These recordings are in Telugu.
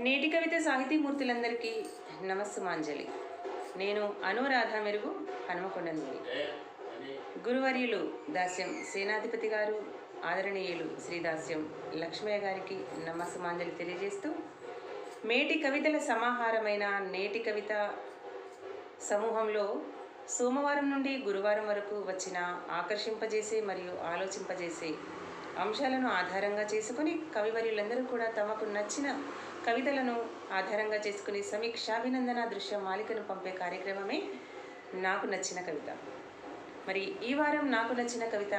నేటి కవిత సాహితీమూర్తులందరికీ నమస్సుమాంజలి. నేను అనురాధ మెరుగు హనుమకొండ నుండి గురువర్యులు దాస్యం సేనాధిపతి గారు ఆదరణీయులు శ్రీదాస్యం లక్ష్మయ్య గారికి నమస్సుమాంజలి తెలియజేస్తూ మేటి కవితల సమాహారమైన నేటి కవిత సమూహంలో సోమవారం నుండి గురువారం వరకు వచ్చిన ఆకర్షింపజేసే మరియు ఆలోచింపజేసే అంశాలను ఆధారంగా చేసుకుని కవివర్యులందరూ కూడా తమకు నచ్చిన కవితలను ఆధారంగా చేసుకుని సమీక్షాభినందన దృశ్య మాలికను పంపే కార్యక్రమమే నాకు నచ్చిన కవిత. మరి ఈ వారం నాకు నచ్చిన కవిత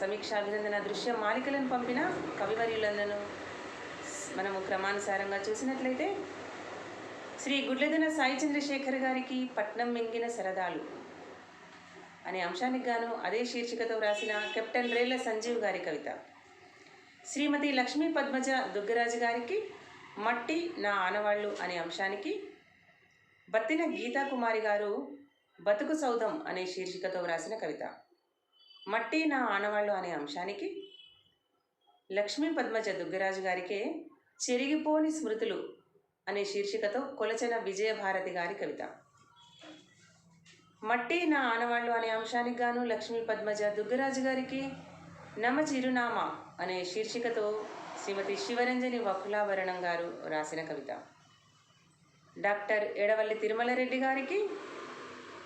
సమీక్షాభినందన దృశ్య మాలికలను పంపిన కవివర్యులందరూ మనము క్రమానుసారంగా చూసినట్లయితే శ్రీ గుడ్లెదన సాయి చంద్రశేఖర్ గారికి పట్నం మింగిన సరదాలు అనే అంశానికి గాను అదే శీర్షికతో వ్రాసిన కెప్టెన్ రేల సంజీవ్ గారి కవిత. శ్రీమతి లక్ష్మీ పద్మజ దుగ్గరాజు గారికి మట్టి నా ఆనవాళ్ళు అనే అంశానికి బత్తిన గీతా కుమారి గారు బతుకు సౌధం అనే శీర్షికతో వ్రాసిన కవిత. మట్టి నా ఆనవాళ్ళు అనే అంశానికి లక్ష్మీ పద్మజ దుగ్గరాజు గారికే చెరిగిపోని స్మృతులు అనే శీర్షికతో కొలచన విజయభారతి గారి కవిత. మట్టి నా ఆనవాళ్ళు అనే అంశానికి గాను లక్ష్మీ పద్మజ దుగ్గరాజు గారికి నమ చిరునామా అనే శీర్షికతో శ్రీమతి శివరంజని వకులావరణం గారు రాసిన కవిత. డాక్టర్ ఎడవల్లి తిరుమలరెడ్డి గారికి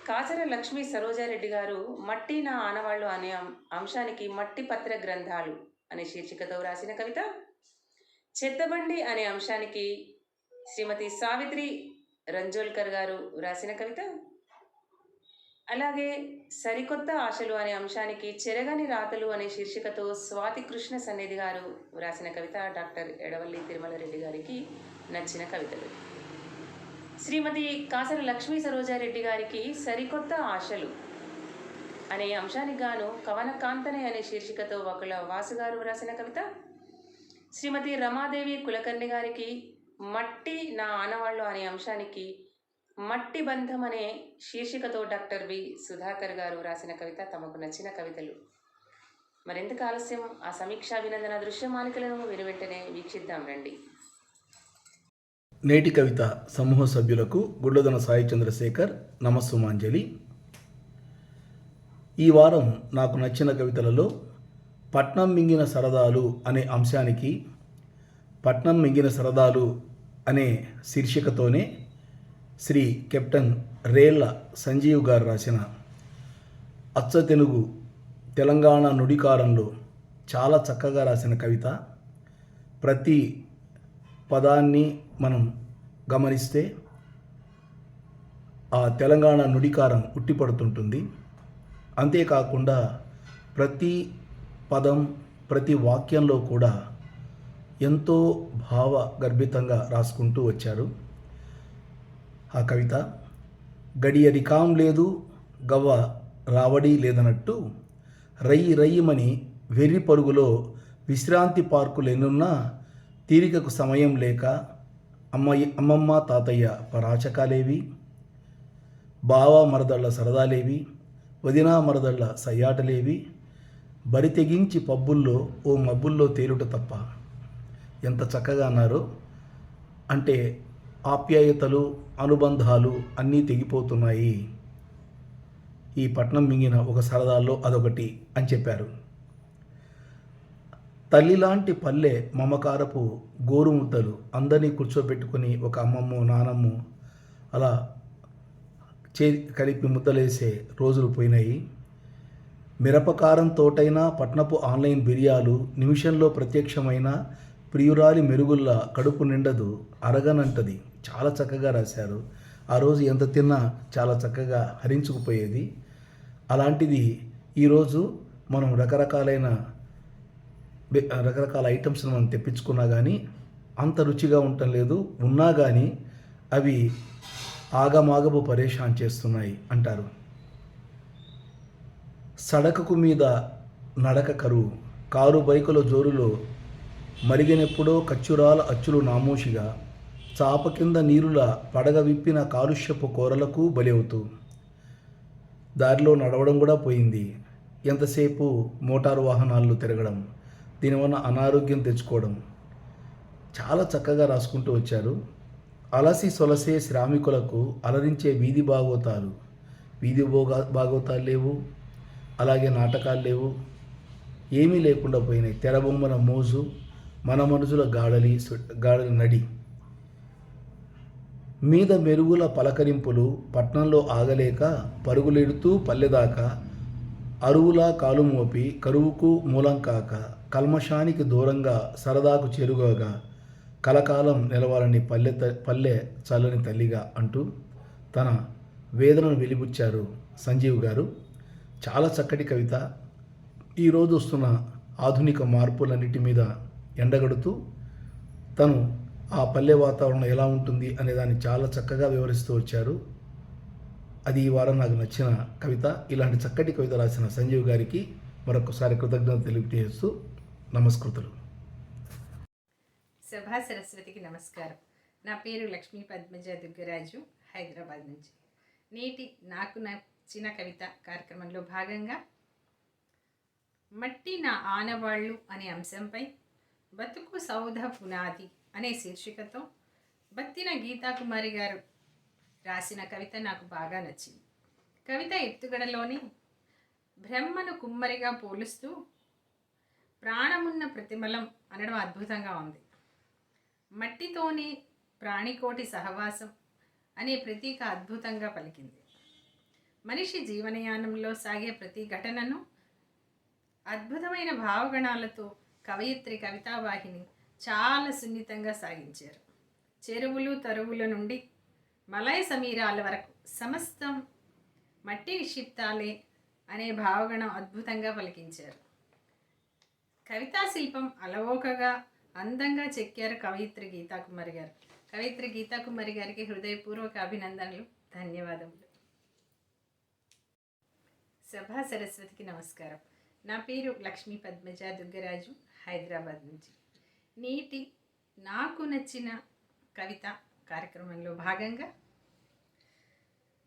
కాచర లక్ష్మీ సరోజారెడ్డి గారు మట్టి నా ఆనవాళ్ళు అనే అంశానికి మట్టి పత్ర గ్రంథాలు అనే శీర్షికతో రాసిన కవిత. చెత్తబండి అనే అంశానికి శ్రీమతి సావిత్రి రంజోల్కర్ గారు రాసిన కవిత. అలాగే సరికొత్త ఆశలు అనే అంశానికి చెరగని రాతలు అనే శీర్షికతో స్వాతి కృష్ణ సన్నిధి గారు వ్రాసిన కవిత డాక్టర్ ఎడవల్లి తిరుమల రెడ్డి గారికి నచ్చిన కవితలు. శ్రీమతి కాసర లక్ష్మీ సరోజారెడ్డి గారికి సరికొత్త ఆశలు అనే అంశానికి గాను కవన కాంతనే అనే శీర్షికతో ఒకళ్ళ వాసు గారు వ్రాసిన కవిత. శ్రీమతి రమాదేవి కులకర్ణి గారికి మట్టి నా ఆనవాళ్ళు అనే అంశానికి మట్టి బంధం అనే శీర్షికతో డాక్టర్ వి. సుధాకర్ గారు రాసిన కవిత తమకు నచ్చిన కవితలు. మరెందుకు ఆలస్యం ఆ సమీక్షాభినందన దృశ్యమాలికలను విని వెంటనే వీక్షిద్దాం రండి. నేటి కవిత సమూహ సభ్యులకు గుడ్లదన సాయి చంద్రశేఖర్ నమస్సుమాంజలి. ఈ వారం నాకు నచ్చిన కవితలలో పట్నం మింగిన సరదాలు అనే అంశానికి పట్నం మింగిన సరదాలు అనే శీర్షికతోనే శ్రీ కెప్టెన్ రేళ్ళ సంజీవ్ గారు రాసిన అచ్చ తెలుగు తెలంగాణ నుడికారంలో చాలా చక్కగా రాసిన కవిత. ప్రతి పదాన్ని మనం గమనిస్తే ఆ తెలంగాణ నుడికారం ఉట్టిపడుతుంటుంది. అంతేకాకుండా ప్రతి పదం ప్రతి వాక్యంలో కూడా ఎంతో భావ గర్భితంగా రాసుకుంటూ వచ్చారు. ఆ కవిత గడియ రికాం లేదు గవ్వ రావడి లేదన్నట్టు రయ్యి రయ్యమని వెర్రి పరుగులో విశ్రాంతి పార్కులు ఎన్నున్నా తీరికకు సమయం లేక అమ్మయ్య అమ్మమ్మ తాతయ్య పరాచకాలేవి బావ మరదళ్ళ సరదాలేవి వదినా మరదళ్ళ సయ్యాటలేవి బరి తెగించి పబ్బుల్లో ఓ మబ్బుల్లో తేలుట తప్ప ఎంత చక్కగా అన్నారు అంటే ఆప్యాయతలు అనుబంధాలు అన్నీ తెగిపోతున్నాయి. ఈ పట్నం మింగిన ఒక సరదాల్లో అదొకటి అని చెప్పారు. తల్లిలాంటి పల్లె మమకారపు గోరుముద్దలు అందరినీ కూర్చోబెట్టుకొని ఒక అమ్మమ్మ నానమ్మ అలా చే కలిపి ముద్దలేసే రోజులు పోయినాయి. మిరపకారం తోటైనా పట్నపు ఆన్లైన్ బిర్యాలు నిమిషంలో ప్రత్యక్షమైన ప్రియురాలి మెరుగుల్లా కడుపు నిండదు అరగనంటది. చాలా చక్కగా రాశారు. ఆ రోజు ఎంత తిన్నా చాలా చక్కగా హరించుకుపోయేది. అలాంటిది ఈరోజు మనం రకరకాలైన రకరకాల ఐటమ్స్ని మనం తెప్పించుకున్నా కానీ అంత రుచిగా ఉండటం లేదు. ఉన్నా కానీ అవి ఆగమాగపు పరేషాన్ చేస్తున్నాయి అంటారు. సడకకు మీద నడక కరువు. కారు బైకుల జోరులో మరిగినెప్పుడో కచ్చురాల అచ్చులు నామోషిగా చాప కింద నీరుల పడగ విప్పిన కాలుష్యపు కూరలకు బలవుతూ దారిలో నడవడం కూడా పోయింది. ఎంతసేపు మోటారు వాహనాలు తిరగడం దీనివల్ల అనారోగ్యం తెచ్చుకోవడం చాలా చక్కగా రాసుకుంటూ వచ్చారు. అలసి సొలసే శ్రామికులకు అలరించే వీధి భాగవతాలు వీధి భోగా భాగవతాలు లేవు అలాగే నాటకాలు లేవు ఏమీ లేకుండా పోయినాయి. తెరబొమ్మల మోజు మన మనుషుల గాడలి గాడలి నడి. మీద మెరుగుల పలకరింపులు పట్నంలో ఆగలేక పరుగులెడుతూ పల్లెదాకా అరువులా కాలు మోపి కరువుకు మూలం కాక కల్మషానికి దూరంగా సరదాకు చేరుగాగా కలకాలం నిలవాలని పల్లె త- పల్లె చల్లని తల్లిగా అంటూ తన వేదనను వెలిబుచ్చారు సంజీవ్ గారు. చాలా చక్కటి కవిత. ఈరోజు వస్తున్న ఆధునిక మార్పులన్నిటి మీద ఎండగడుతూ తను ఆ పల్లె వాతావరణం ఎలా ఉంటుంది అనే దాన్ని చాలా చక్కగా వివరిస్తూ వచ్చారు. అది ఈ వారం నాకు నచ్చిన కవిత. ఇలాంటి చక్కటి కవిత రాసిన సంజీవ్ గారికి మరొకసారి కృతజ్ఞత తెలియజేస్తూ నమస్కృతులు. సభా సరస్వతికి నమస్కారం. నా పేరు లక్ష్మీ పద్మజ దుగ్గరాజు హైదరాబాద్ నుంచి. నేటి నాకు నచ్చిన కవిత కార్యక్రమంలో భాగంగా మట్టి నా ఆనవాళ్ళు అనే అంశంపై బతుకు సౌధ పునాది అనే శీర్షికతో బత్తిన గీతాకుమారి గారు రాసిన కవిత నాకు బాగా నచ్చింది. కవిత ఎత్తుగడలోని బ్రహ్మను కుమ్మరిగా పోలుస్తూ ప్రాణమున్న ప్రతిమలం అనడం అద్భుతంగా ఉంది. మట్టితోనే ప్రాణికోటి సహవాసం అనే ప్రతీక అద్భుతంగా పలికింది. మనిషి జీవనయానంలో సాగే ప్రతి ఘటనను అద్భుతమైన భావగణాలతో కవయిత్రి కవితావాహిని చాలా సున్నితంగా సాగించారు. చెరువులు తరువుల నుండి మలయ సమీరాల వరకు సమస్తం మట్టి నిక్షిప్తాలే అనే భావగణం అద్భుతంగా పలికించారు. కవితా శిల్పం అలవోకగా అందంగా చెక్కారు కవయిత్రి గీతాకుమారి గారు. కవయిత్రి గీతాకుమారి గారికి హృదయపూర్వక అభినందనలు ధన్యవాదములు. సభా సరస్వతికి నమస్కారం. నా పేరు లక్ష్మీ పద్మజ దుర్గరాజు హైదరాబాద్ నుంచి. నీటి నాకు నచ్చిన కవిత కార్యక్రమంలో భాగంగా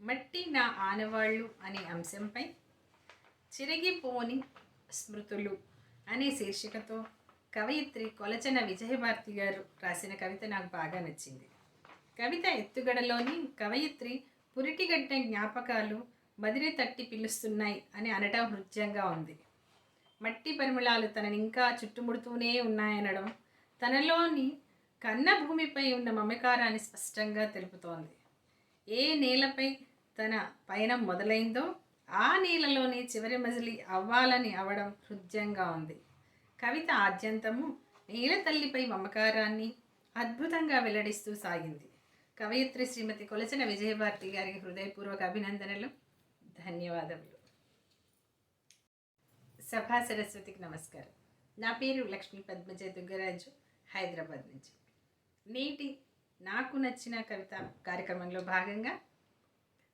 మట్టి నా ఆనవాళ్ళు అనే అంశంపై చిరిగిపోని స్మృతులు అనే శీర్షికతో కవయిత్రి కొలచన విజయభారతి గారు రాసిన కవిత నాకు బాగా నచ్చింది. కవిత ఎత్తుగడలోని కవయిత్రి పురిటిగడ్డ జ్ఞాపకాలు బదిరి తట్టి పిలుస్తున్నాయి అని అనటం హృద్యంగా ఉంది. మట్టి పరిమళాలు తనని ఇంకా చుట్టుముడుతూనే ఉన్నాయనడం తనలోని కన్న భూమిపై ఉన్న మమకారాన్ని స్పష్టంగా తెలుపుతోంది. ఏ నేలపై తన పయనం మొదలైందో ఆ నేలలోనే చివరి మజిలి అవ్వాలని అవడం హృద్యంగా ఉంది. కవిత ఆద్యంతము నేల తల్లిపై మమకారాన్ని అద్భుతంగా వెల్లడిస్తూ సాగింది. కవయిత్రి శ్రీమతి కొలచన విజయభారతి గారికి హృదయపూర్వక అభినందనలు. ధన్యవాదములు. సభా సరస్వతికి నమస్కారం. నా పేరు లక్ష్మీ పద్మజ దుగ్గరాజు హైదరాబాద్ నుంచి. నేటి నాకు నచ్చిన కవిత కార్యక్రమంలో భాగంగా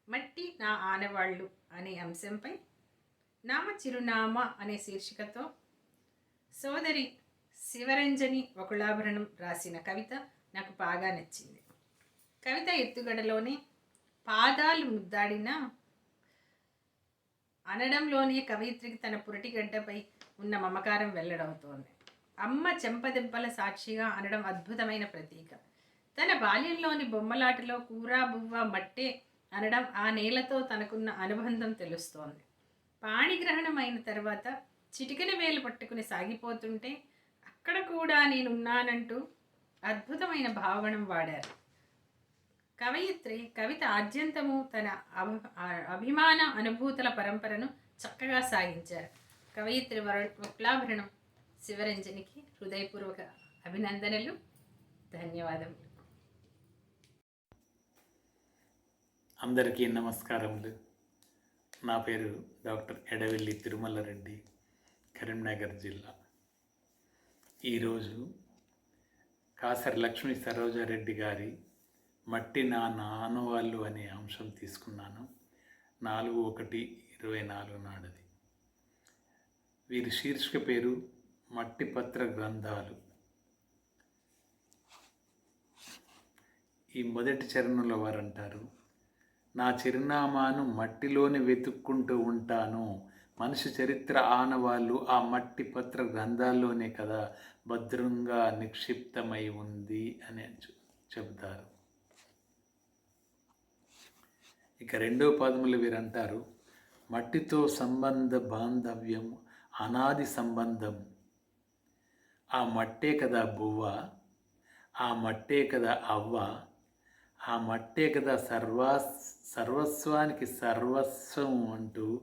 మట్టి నా ఆనవాళ్ళు అనే అంశంపై నామ చిరునామా అనే శీర్షికతో సోదరి శివరంజని వకుళాభరణం రాసిన కవిత నాకు బాగా నచ్చింది. కవిత ఎత్తుగడలోనే పాదాలు ముద్దాడిన అనడంలోనే కవయిత్రికి తన పురటిగడ్డపై ఉన్న మమకారం వెల్లడవుతోంది. అమ్మ చెంపదెబ్బల సాక్షిగా అనడం అద్భుతమైన ప్రతీక. తన బాల్యంలోని బొమ్మలాటలో కూర బువ్వ మట్టే అనడం ఆ నేలతో తనకున్న అనుబంధం తెలుస్తోంది. పాణిగ్రహణం అయిన తర్వాత చిటికెన వేలు పట్టుకుని సాగిపోతుంటే అక్కడ కూడా నేనున్నానంటూ అద్భుతమైన భావనం వాడారు. కవయిత్రి కవిత ఆద్యంతము తన అభ అభిమాన అనుభూతుల పరంపరను చక్కగా సాగించారు. కవయిత్రి వర వక్లాభరణం శివరంజనికి హృదయపూర్వక అభినందనలు. ధన్యవాదములు. అందరికీ నమస్కారములు. నా పేరు డాక్టర్ ఎడవెల్లి తిరుమల రెడ్డి కరీంనగర్ జిల్లా. ఈరోజు కాసర లక్ష్మీ సరోజారెడ్డి గారి మట్టి నా నానవాళ్ళు అనే అంశం తీసుకున్నాను. నాలుగు ఒకటి ఇరవై నాలుగు నాడది. వీరి శీర్షిక పేరు మట్టి పత్ర గ్రంథాలు. ఈ మొదటి చరణంలో వారంటారు నా చిరునామాను మట్టిలోనే వెతుక్కుంటూ ఉంటాను. మనిషి చరిత్ర ఆనవాళ్ళు ఆ మట్టి పత్ర గ్రంథాల్లోనే కదా భద్రంగా నిక్షిప్తమై ఉంది అని చెబుతారు. ఇక రెండో పదములు వీరంటారు మట్టితో సంబంధ బాంధవ్యం అనాది సంబంధం. ఆ మట్టే కదా బువ్వ ఆ మట్టే కదా అవ్వ ఆ మట్టే కదా సర్వా సర్వస్వానికి సర్వస్వం అంటూ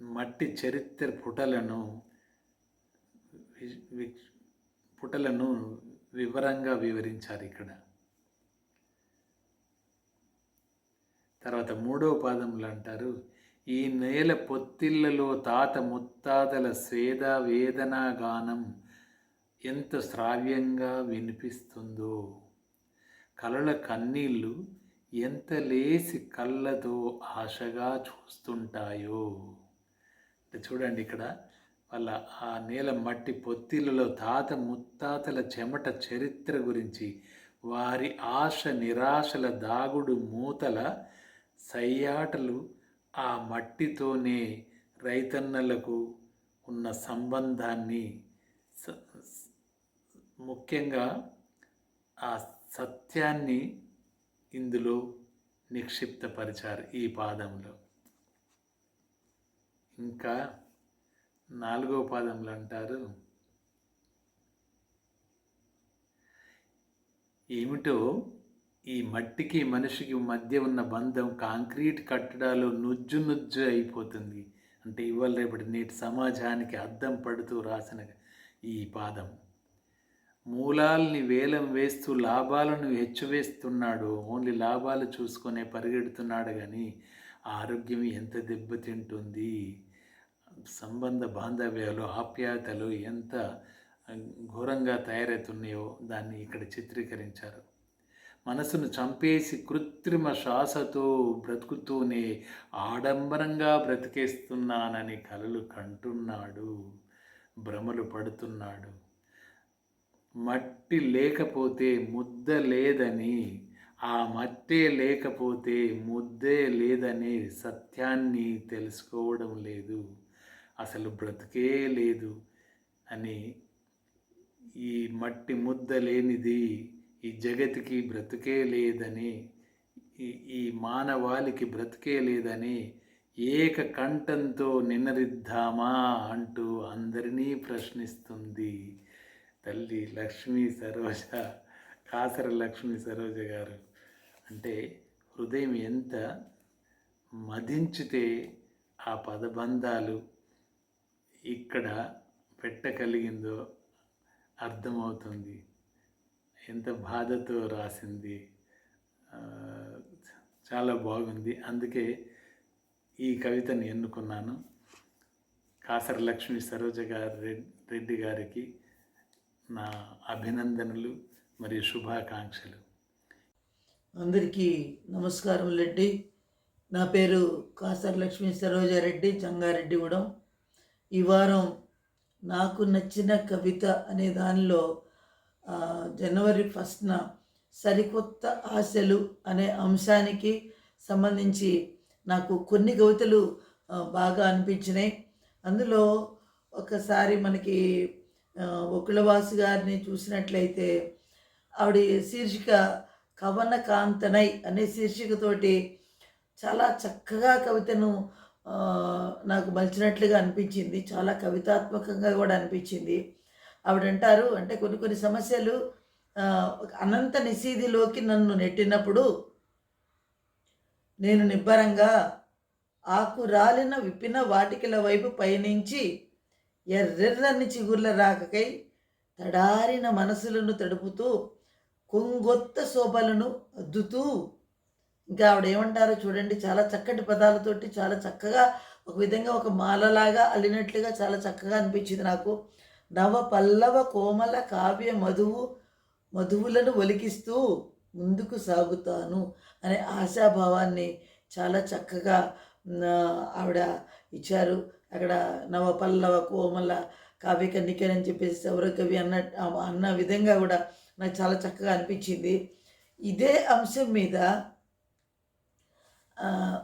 మట్టి చరిత్ర పుటలను వి- వి- పుటలను వివరంగా వివరించారు ఇక్కడ. తర్వాత మూడో పాదంలో అంటారు ఈ నేల పొత్తిళ్ళలో తాత ముత్తాతల స్వేద వేదనా గానం ఎంత శ్రావ్యంగా వినిపిస్తుందో. కలల కన్నీళ్ళు ఎంత లేసి కళ్ళతో ఆశగా చూస్తుంటాయో. చూడండి ఇక్కడ వాళ్ళ ఆ నేల మట్టి పొత్తిళ్ళలో తాత ముత్తాతల చెమట చరిత్ర గురించి వారి ఆశ నిరాశల దాగుడు మూతల సయ్యాటలు ఆ మట్టితోనే రైతన్నలకు ఉన్న సంబంధాన్ని ముఖ్యంగా ఆ సత్యాన్ని ఇందులో నిక్షిప్తపరిచారు ఈ పాదంలో. ఇంకా నాలుగో పాదంలో అంటారు ఏమిటో ఈ మట్టికి మనిషికి మధ్య ఉన్న బంధం కాంక్రీట్ కట్టడాలు నుజ్జు నుజ్జు అయిపోతుంది. అంటే ఇవాళ రేపటి నేటి సమాజానికి అద్దం పడుతూ రాసిన ఈ పాదం. మూలాల్ని వేలం వేస్తూ లాభాలను హెచ్చువేస్తున్నాడు. ఓన్లీ లాభాలు చూసుకొనే పరిగెడుతున్నాడు కానీ ఆరోగ్యం ఎంత దెబ్బతింటుంది? సంబంధ బాంధవ్యాలు ఆప్యాయతలు ఎంత ఘోరంగా తయారవుతున్నాయో దాన్ని ఇక్కడ చిత్రీకరించారు. మనసును చంపేసి కృత్రిమ శ్వాసతో బ్రతుకుతూనే ఆడంబరంగా బ్రతికేస్తున్నానని కలలు కంటున్నాడు భ్రమలు పడుతున్నాడు. మట్టి లేకపోతే ముద్ద లేదని ఆ మట్టే లేకపోతే ముద్దే లేదనే సత్యాన్ని తెలుసుకోవడం లేదు. అసలు బ్రతికే లేదు అని ఈ మట్టి ముద్ద లేనిది ఈ జగతికి బ్రతికే లేదని ఈ ఈ మానవాళికి బ్రతికే లేదని ఏక కంఠంతో నినరిద్దామా అంటూ అందరినీ ప్రశ్నిస్తుంది తల్లి లక్ష్మీ సరోజ కాసర లక్ష్మీ సరోజ గారు. అంటే హృదయం ఎంత మదించితే ఆ పదబంధాలు ఇక్కడ పెట్టగలిగిందో అర్థమవుతుంది. ఎంత బాధతో రాసింది. చాలా బాగుంది. అందుకే ఈ కవితను ఎన్నుకున్నాను. కాసర లక్ష్మీ సరోజ గారి రెడ్డి గారికి నా అభినందనలు మరియు శుభాకాంక్షలు. అందరికీ నమస్కారం రెడ్డి నా పేరు కాసర లక్ష్మీ సరోజారెడ్డి చంగారెడ్డిగూడెం. ఈ వారం నాకు నచ్చిన కవిత అనే దానిలో జనవరి ఫస్ట్న సరికొత్త ఆశలు అనే అంశానికి సంబంధించి నాకు కొన్ని కవితలు బాగా అనిపించినాయి. అందులో ఒకసారి మనకి ఆ, గారిని చూసినట్లయితే ఆవిడ శీర్షిక కవన కాంతనై అనే శీర్షికతోటి చాలా చక్కగా కవితను నాకు మలిచినట్లుగా అనిపించింది. చాలా కవితాత్మకంగా కూడా అనిపించింది. ఆవిడంటారు అంటే కొన్ని కొన్ని సమస్యలు ఒక అనంత నిశీధిలోకి నన్ను నెట్టినప్పుడు నేను నిబ్బరంగా ఆకు రాలిన విప్పిన వాటికల వైపు పయనించి ఎర్రెర్రని చిగుర్ల రాకకై తడారిన మనసులను తడుపుతూ కొంగొత్త శోభలను అద్దుతూ ఇంకా ఆవిడ ఏమంటారో చూడండి చాలా చక్కటి పదాలతోటి చాలా చక్కగా ఒక విధంగా ఒక మాలలాగా అల్లినట్లుగా చాలా చక్కగా అనిపించింది నాకు. నవ పల్లవ కోమల కావ్య మధువు మధువులను ఒలికిస్తూ ముందుకు సాగుతాను అనే ఆశాభావాన్ని చాలా చక్కగా ఆవిడ ఇచ్చారు. అక్కడ నవపల్లవ కోమల కావ్య కన్నికని చెప్పేసి సౌరకవి అన్న అన్న విధంగా కూడా నాకు చాలా చక్కగా అనిపించింది. ఇదే అంశం మీద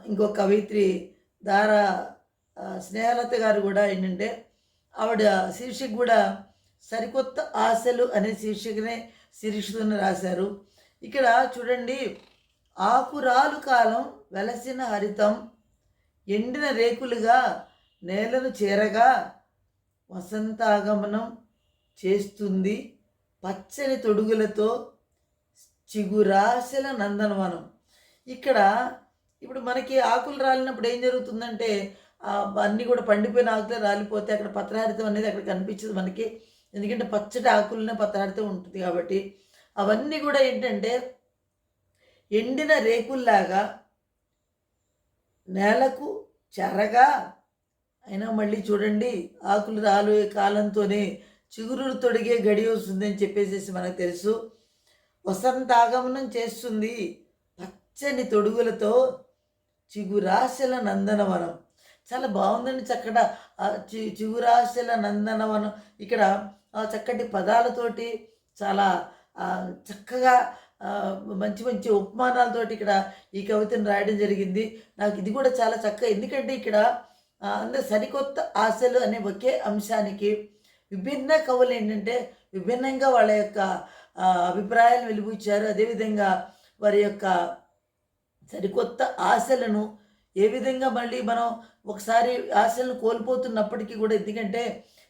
ఇంకో కవిత్రి దారా స్నేహలత గారు కూడా ఏంటంటే ఆవిడ శీర్షిక కూడా సరికొత్త ఆశలు అనే శీర్షికనే శీర్షికను రాశారు. ఇక్కడ చూడండి ఆకురాలు కాలం వెలసిన హరితం ఎండిన రేకులుగా నేలను చేరగా వసంతాగమనం చేస్తుంది పచ్చని తొడుగులతో చిగురాశల నందనవనం. ఇక్కడ ఇప్పుడు మనకి ఆకులు రాలినప్పుడు ఏం జరుగుతుందంటే అన్నీ కూడా పండిపోయిన ఆకులే రాలిపోతే అక్కడ పత్రహారితం అనేది అక్కడ కనిపించదు మనకి. ఎందుకంటే పచ్చటి ఆకులనే పత్రహారితం ఉంటుంది కాబట్టి. అవన్నీ కూడా ఏంటంటే ఎండిన రేకుల్లాగా నేలకు చెరగా అయినా మళ్ళీ చూడండి ఆకులు రాలు కాలంతోనే చిగురులు తొడిగే గడి వస్తుందని చెప్పేసేసి మనకు తెలుసు. వసంతాగమనం చేస్తుంది పచ్చని తొడుగులతో చిగురాశల నందనవనం. చాలా బాగుందండి చక్కడ చిగురాశల నందనవనం. ఇక్కడ ఆ చక్కటి పదాలతోటి చాలా చక్కగా మంచి మంచి ఉపమానాలతోటి ఇక్కడ ఈ కవితను రాయడం జరిగింది. నాకు ఇది కూడా చాలా చక్కగా ఎందుకంటే ఇక్కడ అందరు సరికొత్త ఆశలు అనే ఒకే అంశానికి విభిన్న కవులు ఏంటంటే విభిన్నంగా వాళ్ళ యొక్క అభిప్రాయాలు వెలిపించారు అదేవిధంగా వారి యొక్క సరికొత్త ఆశలను ఏ విధంగా మళ్ళీ మనం ఒకసారి ఆశలను కోల్పోతున్నప్పటికీ కూడా ఎందుకంటే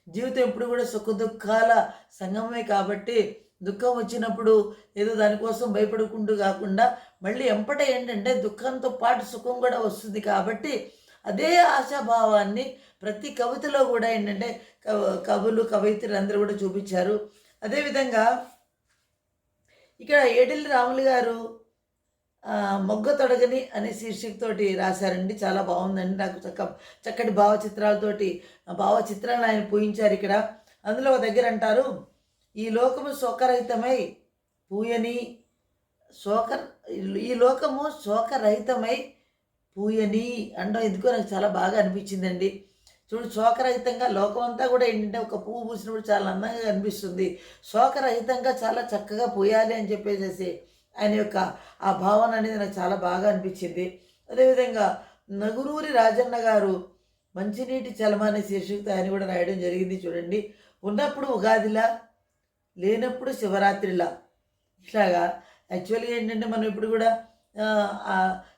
జీవితం ఎప్పుడు కూడా సుఖ దుఃఖాల సంగమే కాబట్టి దుఃఖం వచ్చినప్పుడు ఏదో దానికోసం భయపడుకుంటూ కాకుండా మళ్ళీ ఎంపట ఏంటంటే దుఃఖంతో పాటు సుఖం కూడా వస్తుంది కాబట్టి అదే ఆశాభావాన్ని ప్రతి కవితలో కూడా ఏంటంటే కవ- కవులు కవయిత్రులు అందరూ కూడా చూపించారు. అదేవిధంగా ఇక్కడ ఏడిల్లి రాములు గారు మొగ్గ తొడగని అనే శీర్షికతోటి రాశారండి. చాలా బాగుందండి. నాకు చక్క చక్కటి భావచిత్రాలతోటి ఆ భావచిత్రాలను ఆయన పూయించారు ఇక్కడ. అందులో ఒక దగ్గర అంటారు ఈ లోకము శోకరహితమై పూయని శోక ఈ లోకము శోకరహితమై పూయని అండం ఎందుకో నాకు చాలా బాగా అనిపించిందండి. చూడు శోకరహితంగా లోకం అంతా కూడా ఏంటంటే ఒక పువ్వు పూసినప్పుడు చాలా అందంగా కనిపిస్తుంది. శోకరహితంగా చాలా చక్కగా పూయాలి అని చెప్పేసేసి ఆయన యొక్క ఆ భావన అనేది నాకు చాలా బాగా అనిపించింది. అదేవిధంగా నగురూరి రాజన్న గారు మంచినీటి చలమాని శీర్షికతో ఆయన కూడా రాయడం జరిగింది చూడండి. ఉన్నప్పుడు ఉగాదిలా లేనప్పుడు శివరాత్రిలా. ఇట్లాగా యాక్చువల్గా ఏంటంటే మనం ఇప్పుడు కూడా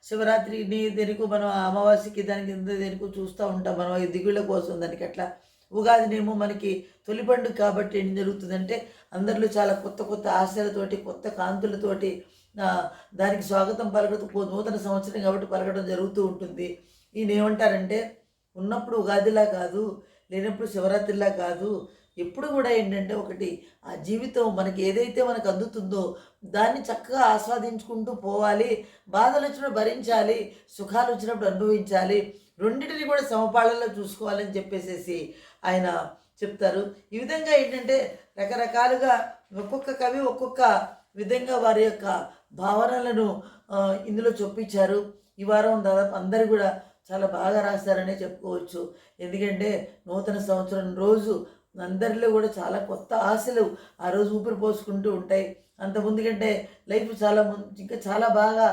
శివరాత్రిని దేనికో మనం అమావాస్యకి దానికి దేనికో చూస్తూ ఉంటాం మనం ఈ దిగుళ్ళ కోసం దానికి అట్లా. ఉగాదినేమో మనకి తొలి పండుగ కాబట్టి ఏం జరుగుతుందంటే అందరిలో చాలా కొత్త కొత్త ఆశలతోటి కొత్త కాంతులతోటి దానికి స్వాగతం పలకడం నూతన సంవత్సరం కాబట్టి పలకడం జరుగుతూ ఉంటుంది. ఈయన ఏమంటారంటే ఉన్నప్పుడు ఉగాదిలా కాదు లేనప్పుడు శివరాత్రిలా కాదు ఎప్పుడు కూడా ఏంటంటే ఒకటి ఆ జీవితం మనకి ఏదైతే మనకు అందుతుందో దాన్ని చక్కగా ఆస్వాదించుకుంటూ పోవాలి బాధలు వచ్చినప్పుడు భరించాలి సుఖాలు వచ్చినప్పుడు అనుభవించాలి రెండింటిని కూడా సమపాళల్లో చూసుకోవాలని చెప్పేసేసి ఆయన చెప్తారు. ఈ విధంగా ఏంటంటే రకరకాలుగా ఒక్కొక్క కవి ఒక్కొక్క విధంగా వారి యొక్క భావనలను ఇందులో చొప్పించారు. ఈ వారం దాదాపు అందరు కూడా చాలా బాగా రాశారనే చెప్పుకోవచ్చు. ఎందుకంటే నూతన సంవత్సరం రోజు అందరిలో కూడా చాలా కొత్త ఆశలు ఆ రోజు ఊపిరి పోసుకుంటూ ఉంటాయి. అంత కంటే లైఫ్ చాలా ఇంకా చాలా బాగా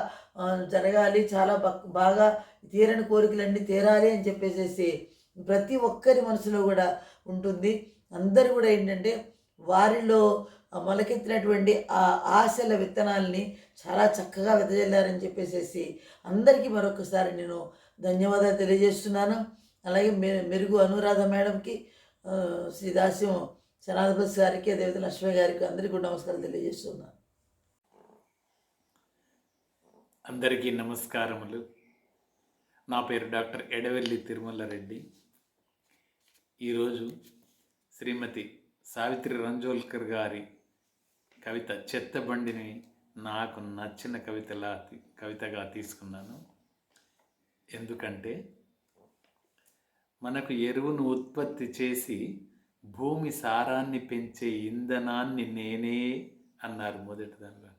జరగాలి చాలా బాగా తీరని కోరికలన్నీ తీరాలి అని చెప్పేసేసి ప్రతి ఒక్కరి మనసులో కూడా ఉంటుంది. అందరూ కూడా ఏంటంటే వారిలో మొలకెత్తినటువంటి ఆ ఆశల విత్తనాల్ని చాలా చక్కగా వెదజల్లారని చెప్పేసేసి అందరికీ మరొకసారి నేను ధన్యవాదాలు తెలియజేస్తున్నాను. అలాగే మె మెరుగు అనురాధ మేడంకి ఆ, శ్రీ దాస్యం శనాధిపతి గారికి అదేవిధంగా లక్ష్మి గారికి అందరికీ కూడా నమస్కారాలు తెలియజేస్తున్నాను. అందరికీ నమస్కారములు. నా పేరు డాక్టర్ ఎడవెల్లి తిరుమల రెడ్డి ఈరోజు శ్రీమతి సావిత్రి రంజోల్కర్ గారి కవిత చెత్తబండిని నాకు నచ్చిన కవితలా కవితగా తీసుకున్నాను. ఎందుకంటే మనకు ఎరువును ఉత్పత్తి చేసి భూమి సారాన్ని పెంచే ఇంధనాన్ని నేనే అన్నారు మొదటి దానిలో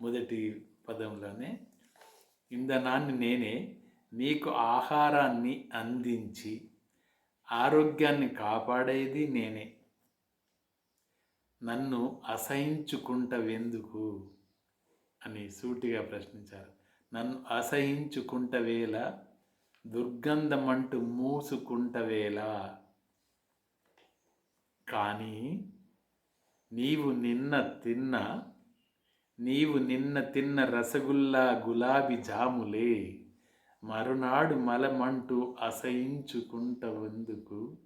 మొదటి పదంలోనే ఇంధనాన్ని నేనే నీకు ఆహారాన్ని అందించి ఆరోగ్యాన్ని కాపాడేది నేనే. నన్ను అసహించుకుంటవెందుకు? అని సూటిగా ప్రశ్నించారు. నన్ను అసహించుకుంటవేళ దుర్గంధమంటూ మూసుకుంటవేళ. కానీ నీవు నిన్న తిన్న నీవు నిన్న తిన్న రసగుల్లా గులాబీ జాములే మరునాడు మలమంటూ అసహించుకుంటవందుకు?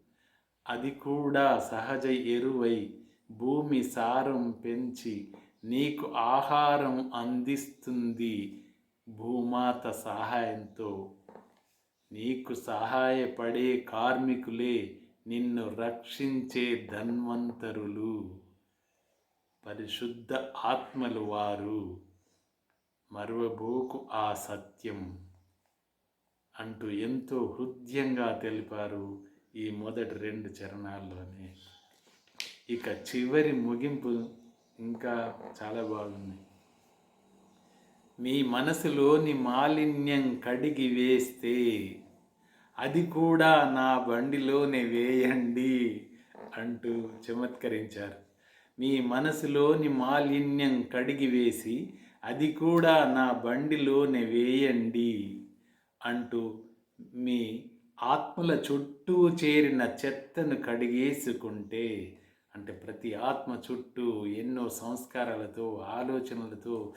అది కూడా సహజ ఎరువై భూమి సారం పెంచి నీకు ఆహారం అందిస్తుంది భూమాత సహాయంతో. నీకు సహాయపడే కార్మికులే నిన్ను రక్షించే ధన్వంతరులు. పరిశుద్ధ ఆత్మలు వారు మరువబోకు ఆ సత్యం అంటూ ఎంతో హృదయంగా తెలిపారు ఈ మొదటి రెండు చరణాల్లోనే. ఇక చివరి ముగింపు ఇంకా చాలా బాగుంది. మీ మనసులోని మాలిన్యం కడిగి వేస్తే అది కూడా నా బండిలోనే వేయండి అంటూ చమత్కరించారు. మీ మనసులోని మాలిన్యం కడిగివేసి అది కూడా నా బండిలోనే వేయండి అంటూ మీ ఆత్మల చుట్టూ చేరిన చెత్తను కడిగేసుకుంటే అంటే ప్రతి ఆత్మ చుట్టూ ఎన్నో సంస్కారాలతో ఆలోచనలతో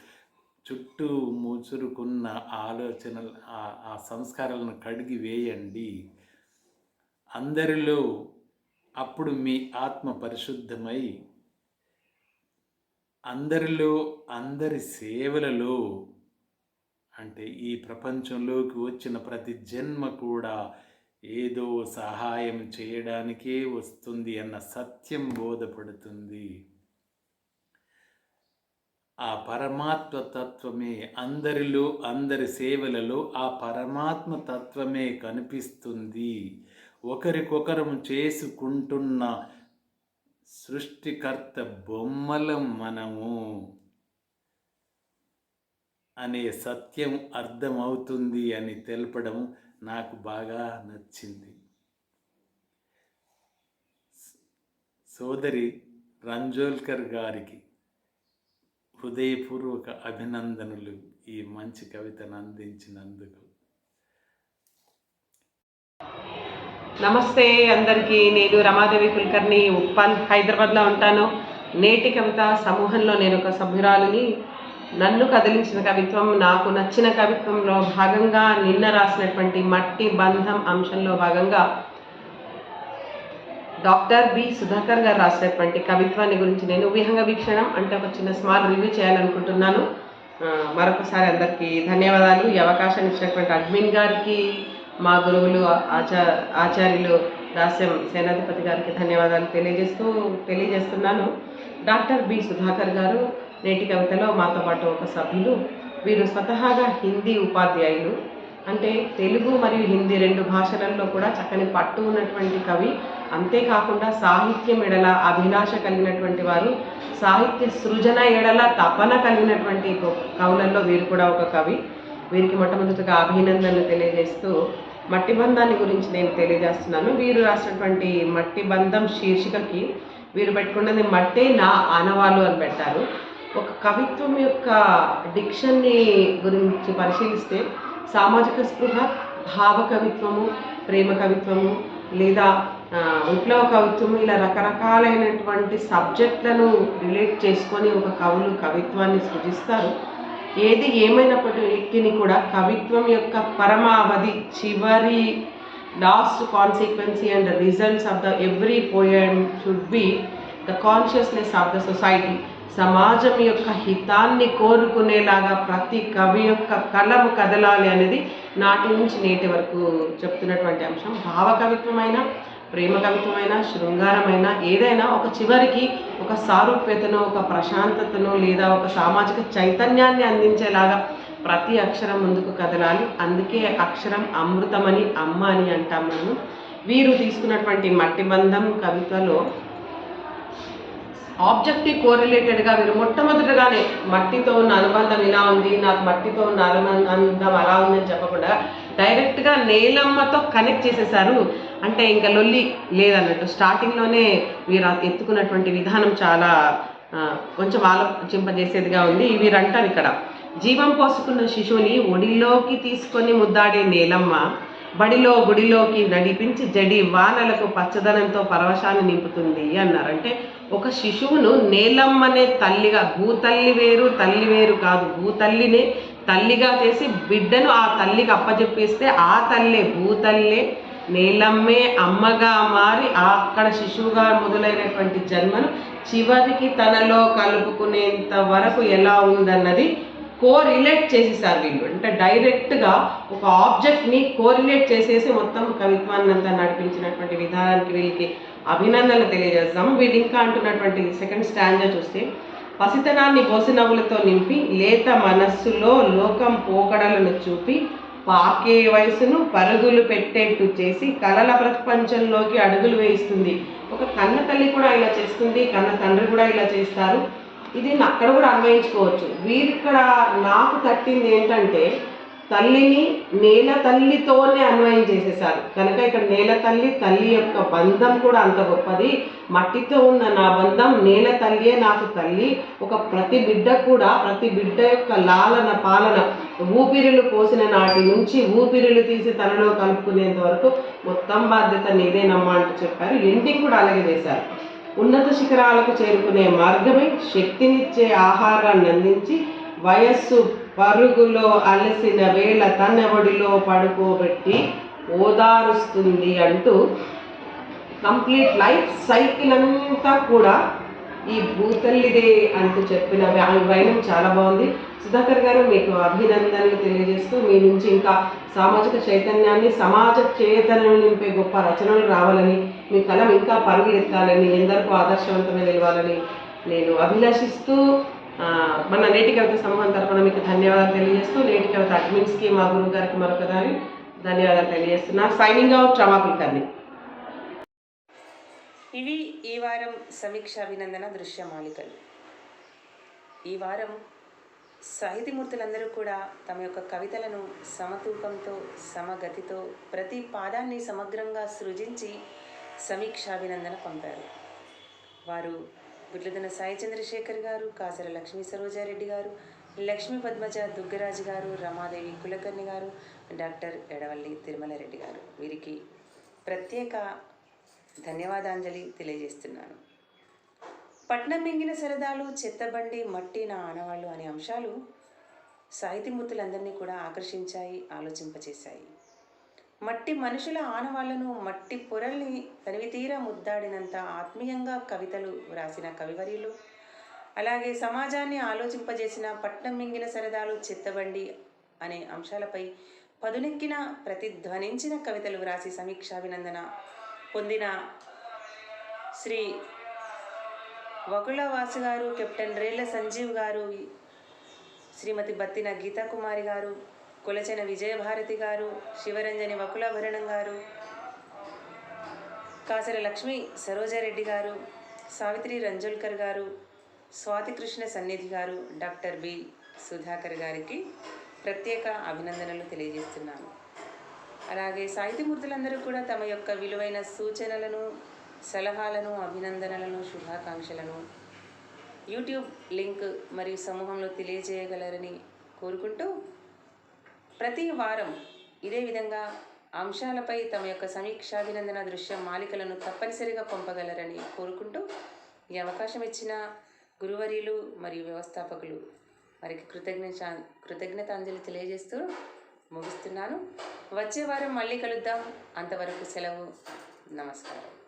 చుట్టూ ముచురుకున్న ఆలోచనలు ఆ సంస్కారాలను కడిగి వేయండి. అందరిలో అప్పుడు మీ ఆత్మ పరిశుద్ధమై అందరిలో అందరి సేవలలో అంటే ఈ ప్రపంచంలోకి వచ్చిన ప్రతి జన్మ కూడా ఏదో సహాయం చేయడానికే వస్తుంది అన్న సత్యం బోధపడుతుంది. ఆ పరమాత్మ తత్వమే అందరిలో అందరి సేవలలో ఆ పరమాత్మ తత్వమే కనిపిస్తుంది. ఒకరికొకరం చేసుకుంటున్న సృష్టికర్త బొమ్మలం మనము అనే సత్యం అర్థమవుతుంది అని తెలపడం నాకు బాగా నచ్చింది. సోదరి రంజోల్కర్ గారికి హృదయపూర్వక అభినందనలు ఈ మంచి కవితను అందించినందుకు. నమస్తే అందరికీ. నేను రమాదేవి కుల్కర్ని ఉప్పల్ హైదరాబాద్లో ఉంటాను. నేటి కవిత సమూహంలో నేను ఒక సభ్యురాలిని. నన్ను కదిలించిన కవిత్వం నాకు నచ్చిన కవిత్వంలో భాగంగా నిన్న రాసినటువంటి మట్టి బంధం అంశంలో భాగంగా డాక్టర్ బి. సుధాకర్ గారు రాసినటువంటి కవిత్వాన్ని గురించి నేను విహంగ వీక్షణం అంటే ఒక చిన్న స్మాల్ రివ్యూ చేయాలనుకుంటున్నాను. మరొకసారి అందరికీ ధన్యవాదాలు. ఈ అవకాశాన్ని ఇచ్చినటువంటి అడ్మిన్ గారికి మా గురువులు ఆచా ఆచార్యులు దాస్యం సేనాధిపతి గారికి ధన్యవాదాలు తెలియజేస్తూ తెలియజేస్తున్నాను. Doctor B. సుధాకర్ గారు నేటి కవితలో మాతో పాటు ఒక సభ్యులు. వీరు స్వతహాగా హిందీ ఉపాధ్యాయులు. అంటే తెలుగు మరియు హిందీ రెండు భాషలలో కూడా చక్కని పట్టు ఉన్నటువంటి కవి. అంతేకాకుండా సాహిత్యం ఎడల అభిలాష కలిగినటువంటి వారు. సాహిత్య సృజన ఎడల తపన కలిగినటువంటి కవులలో వీరు కూడా ఒక కవి. వీరికి మొట్టమొదటిగా అభినందనలు తెలియజేస్తూ మట్టి బంధాన్ని గురించి నేను తెలియజేస్తున్నాను. వీరు రాసినటువంటి మట్టి బంధం శీర్షికకి వీరు పెట్టుకున్నది మట్టే నా ఆనవాలు అని పెట్టారు. ఒక కవిత్వం యొక్క డిక్షన్ని గురించి పరిశీలిస్తే సామాజిక స్పృహ భావ కవిత్వము ప్రేమ కవిత్వము లేదా విప్లవ కవిత్వము ఇలా రకరకాలైనటువంటి సబ్జెక్టులను రిలేట్ చేసుకొని ఒక కవులు కవిత్వాన్ని సృజిస్తారు. ఏది ఏమైనప్పటికీ కూడా కవిత్వం యొక్క పరమావధి చివరి last consequency and results of the every poem should be the consciousness of the society సమాజం యొక్క హితాన్ని కోరుకునేలాగా ప్రతి కవి యొక్క కలము కదలాలి అనేది నాటి నుంచి నేటి వరకు చెప్తున్నటువంటి అంశం. భావ కవిత్వమైన ప్రేమ కవిత్వమైన శృంగారమైన ఏదైనా ఒక చివరికి ఒక సారూప్యతను ఒక ప్రశాంతతను లేదా ఒక సామాజిక చైతన్యాన్ని అందించేలాగా ప్రతి అక్షరం ముందుకు కదలాలి. అందుకే అక్షరం అమృతమని అమ్మ అని అంటాం మనము వీరు తీసుకున్నటువంటి మట్టి బంధం కవితలో ఆబ్జెక్టివ్ కోరిలేటెడ్గా వీరు మొట్టమొదటిగానే మట్టితో ఉన్న అనుబంధం ఇలా ఉంది నాకు మట్టితో ఉన్న అనుబంధం అలా ఉందని చెప్పకుండా డైరెక్ట్గా నేలమ్మతో కనెక్ట్ చేసేసారు. అంటే ఇంకా లొల్లి లేదన్నట్టు. స్టార్టింగ్లోనే వీరు ఎత్తుకున్నటువంటి విధానం చాలా కొంచెం ఆలోచింపజేసేదిగా ఉంది. వీరంటారు ఇక్కడ జీవం పోసుకున్న శిశువుని ఒడిలోకి తీసుకొని ముద్దాడే నేలమ్మ బడిలో గుడిలోకి నడిపించి జడి వానలకు పచ్చదనంతో పరవశాన్ని నింపుతుంది అన్నారు. అంటే ఒక శిశువును నేలమ్మనే తల్లిగా భూతల్లి వేరు తల్లి వేరు కాదు భూతల్లినే తల్లిగా చేసి బిడ్డను ఆ తల్లికి అప్పచెప్పేస్తే ఆ తల్లే భూతల్లే నేలమ్మే అమ్మగా మారి అక్కడ శిశువుగా మొదలైనటువంటి జన్మను చివరికి తనలో కలుపుకునేంత వరకు ఎలా ఉందన్నది కోరిలేట్ చేసేసారు వీళ్ళు. అంటే డైరెక్ట్గా ఒక ఆబ్జెక్ట్ని కోరిలేట్ చేసేసి మొత్తం కవిత్వాన్ని అంతా నడిపించినటువంటి విధానానికి వీళ్ళకి అభినందనలు తెలియజేస్తాము. వీళ్ళు ఇంకా అంటున్నటువంటి సెకండ్ స్టాంజా చూస్తే పసితనాన్ని బోసినవ్వులతో నింపి లేత మనస్సులో లోకం పోకడలను చూపి పాకే వయసును పరుగులు పెట్టేట్టు చేసి కళల ప్రపంచంలోకి అడుగులు వేయిస్తుంది. ఒక కన్న తల్లి కూడా ఇలా చేస్తుంది కన్న తండ్రి కూడా ఇలా చేస్తారు. ఇది అక్కడ కూడా అన్వయించుకోవచ్చు. వీరిక్కడ నాకు తట్టింది ఏంటంటే తల్లిని నేల తల్లితోనే అన్వయం చేసేసారు. కనుక ఇక్కడ నేల తల్లి తల్లి యొక్క బంధం కూడా అంత గొప్పది. మట్టితో ఉన్న నా బంధం నేల తల్లియే నాకు తల్లి. ఒక ప్రతి బిడ్డ కూడా ప్రతి బిడ్డ యొక్క లాలన పాలన ఊపిరులు పోసిన నాటి నుంచి ఊపిరులు తీసి తనలో కలుపుకునేంత వరకు మొత్తం బాధ్యత నీదేనమ్మా అంటూ చెప్పారు. ఎండింగ్ కూడా అలాగే చేశారు. ఉన్నత శిఖరాలకు చేరుకునే మార్గమే శక్తినిచ్చే ఆహారాన్ని అందించి వయస్సు పరుగులో అలసిన వేళ తన్నెవడిలో పడుకోబెట్టి ఓదారుస్తుంది అంటూ కంప్లీట్ లైఫ్ సైకిల్ అంతా కూడా ఈ భూతల్లిదే అంటూ చెప్పిన వైనం చాలా బాగుంది. సుధాకర్ గారు మీకు అభినందనలు తెలియజేస్తూ మీ నుంచి ఇంకా సామాజిక చైతన్యాన్ని సమాజ చేతనలు నింపే గొప్ప రచనలు రావాలని మీ కలం ఇంకా పరుగులెత్తాలని ఎందరికో ఆదర్శవంతమే నిలవాలని నేను అభిలాషిస్తూ మన నేటి కవిత సమూహం తరఫున మీకు ధన్యవాదాలు తెలియజేస్తూ నేటి కవిత అడ్మిన్స్కి మా గురువు గారికి మరొకసారి ధన్యవాదాలు తెలియజేస్తున్నా. సైనింగ్ అవుట్ రమా కుల్కర్ని ఇవి ఈ వారం సమీక్ష అభినందన దృశ్యమాలికలు ఈ వారం సాహితీమూర్తులందరూ కూడా తమ యొక్క కవితలను సమతూకంతో సమగతితో ప్రతి పాదాన్ని సమగ్రంగా సృజించి సమీక్షాభినందన పంపారు. వారు గుడ్లదన సాయి చంద్రశేఖర్ గారు కాసర లక్ష్మీ సరోజారెడ్డి గారు లక్ష్మీ పద్మజ దుగ్గరాజు గారు రమాదేవి కులకర్ణి గారు డాక్టర్ ఎడవల్లి తిరుమలరెడ్డి గారు. వీరికి ప్రత్యేక ధన్యవాదాంజలి తెలియజేస్తున్నాను. పట్నం మింగిన సరదాలు చెత్తబండి మట్టి నా ఆనవాళ్ళు అనే అంశాలు సాహితీమూర్తులందరినీ కూడా ఆకర్షించాయి ఆలోచింపచేశాయి. మట్టి మనుషుల ఆనవాళ్ళను మట్టి పొరల్ని తనివితీరా ముద్దాడినంత ఆత్మీయంగా కవితలు వ్రాసిన కవివర్యులు. అలాగే సమాజాన్ని ఆలోచింపజేసిన పట్నం మింగిన సరదాలు చెత్తబండి అనే అంశాలపై పదునెక్కిన ప్రతిధ్వనించిన కవితలు వ్రాసి సమీక్షాభినందన పొందిన శ్రీ వకుల వాసు గారు కెప్టెన్ రేళ్ళ సంజీవ్ గారు శ్రీమతి బత్తిన గీతాకుమారి గారు కులచన విజయభారతి గారు శివరంజని వకులాభరణం గారు కాసర లక్ష్మి సరోజారెడ్డి గారు సావిత్రి రంజోల్కర్ గారు స్వాతి కృష్ణ సన్నిధి గారు డాక్టర్ బి. సుధాకర్ గారికి ప్రత్యేక అభినందనలు తెలియజేస్తున్నాను. అలాగే సాహితీమూర్తులందరూ కూడా తమ యొక్క విలువైన సూచనలను సలహాలను అభినందనలను శుభాకాంక్షలను యూట్యూబ్ లింక్ మరియు సమూహంలో తెలియజేయగలరని కోరుకుంటూ ప్రతి వారం ఇదే విధంగా అంశాలపై తమ యొక్క సమీక్షాభినందన దృశ్య మాలికలను తప్పనిసరిగా పంపగలరని కోరుకుంటూ ఈ అవకాశం ఇచ్చిన గురువర్యులు మరియు వ్యవస్థాపకులు వారికి కృతజ్ఞ కృతజ్ఞతాంజలి తెలియజేస్తూ ముగిస్తున్నాను. వచ్చే వారం మళ్ళీ కలుద్దాం. అంతవరకు సెలవు. నమస్కారం.